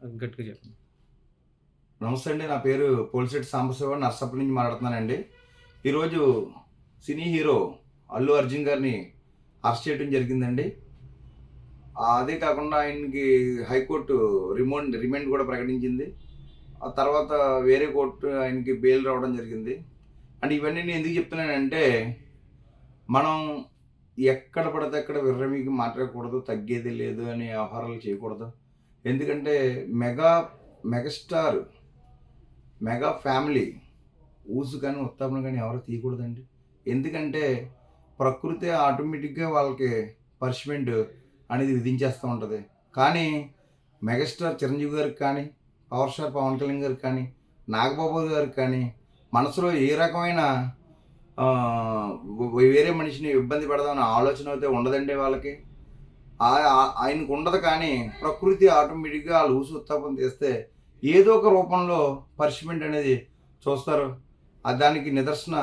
గట్టిగా చెప్పండి. నమస్తే అండి నా పేరు పోలిశెట్టి సాంబశివ నర్సప్పటి నుంచి మాట్లాడుతున్నానండి. ఈరోజు సినీ హీరో అల్లు అర్జున్ గారిని అరెస్ట్ చేయడం జరిగిందండి. అదే కాకుండా ఆయనకి హైకోర్టు రిమాండ్ రిమాండ్ కూడా ప్రకటించింది. ఆ తర్వాత వేరే కోర్టు ఆయనకి బెయిల్ రావడం జరిగింది. అండ్ ఇవన్నీ నేను ఎందుకు చెప్తున్నానంటే మనం ఎక్కడ పడితే అక్కడ విర్రమీకి మాట్లాడకూడదు తగ్గేది లేదు అనే వ్యవహారాలు చేయకూడదు. ఎందుకంటే మెగా మెగాస్టార్ మెగా ఫ్యామిలీ ఊసు కానీ ఉత్తాపన కానీ ఎవరు తీయకూడదండి. ఎందుకంటే ప్రకృతి ఆటోమేటిక్గా వాళ్ళకి పనిష్మెంట్ అనేది విధించేస్తూ ఉంటుంది. కానీ మెగాస్టార్ చిరంజీవి గారికి కానీ పవర్ స్టార్ పవన్ కళ్యాణ్ గారికి కానీ నాగబాబు గారికి కానీ మనసులో ఏ రకమైన వేరే మనిషిని ఇబ్బంది పెడదామనే ఆలోచన అయితే ఉండదండి వాళ్ళకి. ఆయనకు ఉండదు కానీ ప్రకృతి ఆటోమేటిక్గా వాళ్ళు ఊసు ఉత్తాపం చేస్తే ఏదో ఒక రూపంలో పనిష్మెంట్ అనేది చూస్తారు. దానికి నిదర్శన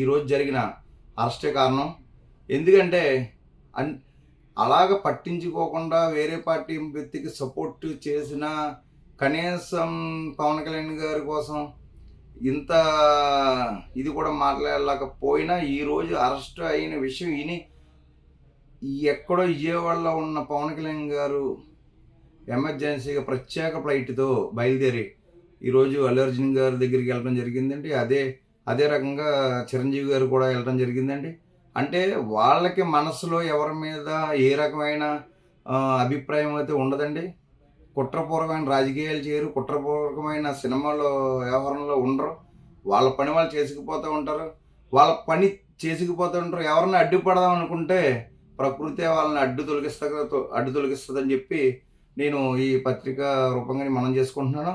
ఈరోజు జరిగిన అరెస్టే కారణం. ఎందుకంటే అన్ అలాగ పట్టించుకోకుండా వేరే పార్టీ వ్యక్తికి సపోర్ట్ చేసిన కనీసం పవన్ కళ్యాణ్ గారి కోసం ఇంత ఇది కూడా మాట్లాడలేకపోయినా ఈరోజు అరెస్ట్ అయిన విషయం విని ఎక్కడో విజయవాడలో ఉన్న పవన్ కళ్యాణ్ గారు ఎమర్జెన్సీగా ప్రత్యేక ఫ్లైట్తో బయలుదేరి ఈరోజు అల్లు అర్జున్ గారి దగ్గరికి వెళ్ళడం జరిగిందండి. అదే అదే రకంగా చిరంజీవి గారు కూడా వెళ్ళడం జరిగిందండి. అంటే వాళ్ళకి మనసులో ఎవరి మీద ఏ రకమైన అభిప్రాయం అయితే ఉండదండి. కుట్రపూర్వకమైన రాజకీయాలు చేయరు. కుట్రపూర్వకమైన సినిమాలో వ్యవహారంలో ఉండరు. వాళ్ళ పని వాళ్ళు చేసుకుపోతూ ఉంటారు. వాళ్ళ పని చేసుకుపోతూ ఉంటారు. ఎవరిని అడ్డుపడదాం అనుకుంటే ప్రకృతి వాళ్ళని అడ్డు తొలగిస్తా అడ్డు తొలగిస్తుందని చెప్పి నేను ఈ పత్రిక రూపంగా మనం చేసుకుంటున్నాను.